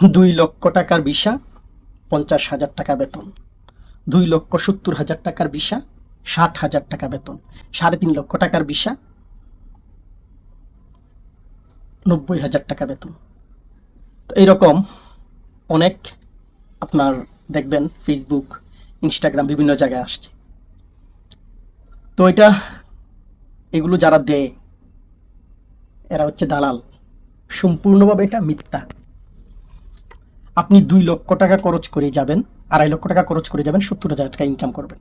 দুই লক্ষ টাকার ভিসা, পঞ্চাশ হাজার টাকা বেতন। দুই লক্ষ সত্তর হাজার টাকার ভিসা, ষাট হাজার টাকা বেতন। সাড়ে তিন লক্ষ টাকার ভিসা, নব্বই হাজার টাকা বেতন। তো এইরকম অনেক আপনার দেখবেন ফেসবুক ইনস্টাগ্রাম বিভিন্ন জায়গায় আসছে। তো এটা, এগুলো যারা দেয়, এরা হচ্ছে দালাল। সম্পূর্ণভাবে এটা মিথ্যা। আপনি দুই লক্ষ টাকা খরচ করে যাবেন, আড়াই লক্ষ টাকা খরচ করে যাবেন, সত্তর হাজার টাকা ইনকাম করবেন।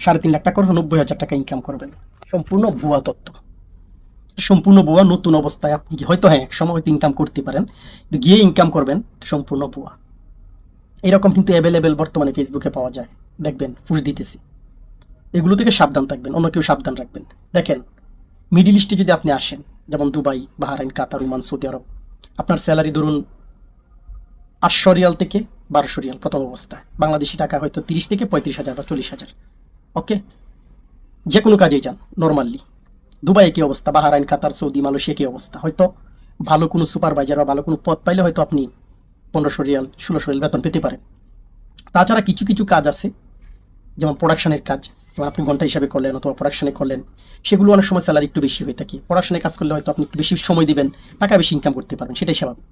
সাড়ে তিন লাখ টাকা করে নব্বই হাজার টাকা ইনকাম করবেন। সম্পূর্ণ ভুয়া তত্ত্ব সম্পূর্ণ ভুয়া, নতুন অবস্থায় আপনি হয়তো হ্যাঁ এক সময় হয়তো ইনকাম করতে পারেন, কিন্তু গিয়ে ইনকাম করবেন সম্পূর্ণ ভুয়া। এরকম কিন্তু অ্যাভেলেবেল বর্তমানে ফেসবুকে পাওয়া যায়। দেখবেন ফুস দিতেছি। এগুলো থেকে সাবধান থাকবেন, অন্য কেউ সাবধান রাখবেন। দেখেন মিডিল ইস্টে যদি আপনি আসেন, যেমন Dubai, Bahrain, Qatar, Oman, Saudi Arabia, আপনার স্যালারি ধরুন আটশো রিয়াল থেকে বারোশো রিয়াল প্রথম অবস্থায়। বাংলাদেশি টাকা হয়তো তিরিশ থেকে পঁয়ত্রিশ হাজার বা চল্লিশ হাজার। ওকে? যে কোনো কাজেই যান নর্মালি দুবাই একই অবস্থা, বাহারাইন, কাতার, সৌদি, মালয়েশিয়া একই অবস্থা। হয়তো ভালো কোনো সুপারভাইজার বা ভালো কোনো পদ পাইলে হয়তো আপনি পনেরোশো রিয়াল, ষোলোশো রিয়াল বেতন পেতে পারেন। তাছাড়া কিছু কিছু কাজ আছে, যেমন প্রোডাকশনের কাজ, যেমন আপনি ঘণ্টা হিসাবে করলেন অথবা প্রোডাকশনে করলেন, সেগুলো অনেক সময় স্যালারি একটু বেশি হয়ে থাকে। প্রোডাকশনে কাজ করলে হয়তো আপনি একটু বেশি সময় দিবেন, টাকা বেশি ইনকাম করতে পারবেন, সেটাই স্বাভাবিক।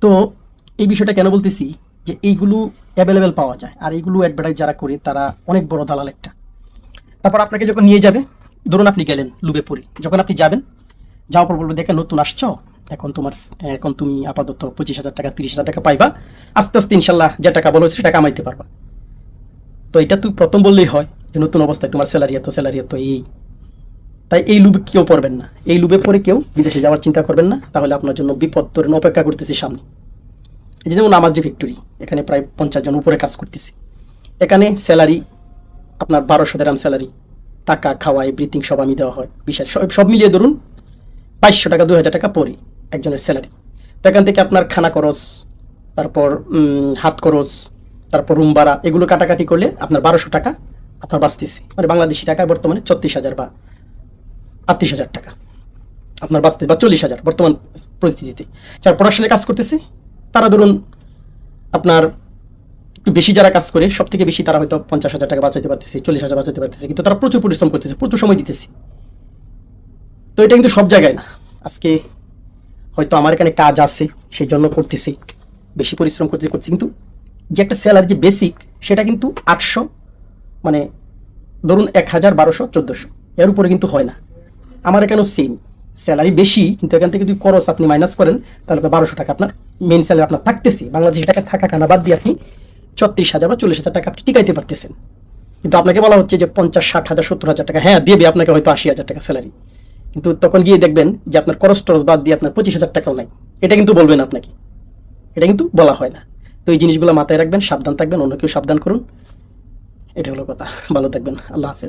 তো এই বিষয়টা কেন বলতেছি? যে এইগুলো অ্যাভেলেবেল পাওয়া যায়। আর এইগুলো অ্যাডভার্টাইজ যারা করে, তারা অনেক বড় দালাল একটা। তারপর আপনাকে যখন নিয়ে যাবে, ধরুন আপনি গেলেন লুবেপুরি। যখন আপনি যাবেন, যাওয়ার পর বলবে দেখে নতুন আসছো? এখন তোমার এখন তুমি আপাতত পঁচিশ হাজার টাকা, তিরিশ হাজার টাকা পাইবা। আস্তে আস্তে ইনশাল্লাহ যে টাকা বলো, সেটা কামাইতে পারবা। তো এটা তুই প্রথম বললেই হয় যে নতুন অবস্থায় তোমার স্যালারি এত স্যালারি এত, এই। তাই এই লুবে কেউ পড়বেন না। এই লুবে পরে কেউ বিদেশে যাওয়ার চিন্তা করবেন না। তাহলে আপনার জন্য বিপদ ধরেন অপেক্ষা করতেছি সামনে। এই যেমন আমার যে ফ্যাক্টরি এখানে প্রায় পঞ্চাশ জন উপরে কাজ করতেছি। এখানে স্যালারি আপনার বারোশো দেরাম স্যালারি টাকা খাওয়া এভরিথিং সব আমি দেওয়া হয় বিশাল সব সব মিলিয়ে ধরুন বাইশশো টাকা দু হাজার টাকা পরে একজনের স্যালারি তো এখান থেকে আপনার খানা খরচ, তারপর হাত খরচ, তারপর রুম ভাড়া, এগুলো কাটাকাটি করলে আপনার বারোশো টাকা আপনার বাঁচতেছে। মানে বাংলাদেশি টাকায় বর্তমানে ছত্রিশ হাজার বা আটত্রিশ হাজার টাকা। আপনার বাঁচতে বা চল্লিশ হাজার বর্তমান পরিস্থিতিতে। যারা প্রোডাকশনে কাজ করতেছে তারা ধরুন আপনার একটু বেশি যারা কাজ করে সব থেকে বেশি তারা হয়তো পঞ্চাশ হাজার টাকা বাঁচাতে পারতেছে, চল্লিশ হাজার বাঁচাতে পারতেছে, কিন্তু তারা প্রচুর পরিশ্রম করতেছে, প্রচুর সময় দিতেছে। তো এটা কিন্তু সব জায়গায় না। আজকে হয়তো আমার এখানে কাজ আছে সেই জন্য করতেছি, বেশি পরিশ্রম করতে করছি কিন্তু যে একটা স্যালারি যে বেসিক সেটা কিন্তু আটশো মানে ধরুন এক হাজার বারোশো চোদ্দোশো, এর উপরে কিন্তু হয় না। আমার এখানেও সেম স্যালারি বেশি, কিন্তু এখান থেকে যদি খরচ আপনি মাইনাস করেন, তাহলে বারোশো টাকা আপনার মেন স্যালারি আপনার থাকতেছে, বাংলাদেশি টাকা থাকা খানা বাদ দিয়ে আপনি ছত্রিশ হাজার বা চল্লিশ হাজার টাকা আপনি টিকাইতে পারতেছেন। কিন্তু আপনাকে বলা হচ্ছে যে পঞ্চাশ, ষাট হাজার, সত্তর হাজার টাকা হ্যাঁ দেবে আপনাকে হয়তো আশি হাজার টাকা স্যালারি কিন্তু তখন গিয়ে দেখবেন যে আপনার খরচ টরচ বাদ দিয়ে আপনার পঁচিশ হাজার টাকাও নাই। এটা কিন্তু বলবেন আপনাকে। এটা কিন্তু বলা হয় না। তো এই জিনিসগুলো মাথায় রাখবেন, সাবধান থাকবেন, অন্য কেউ সাবধান করুন। এটা হলো কথা। ভালো থাকবেন। আল্লাহ হাফেজ।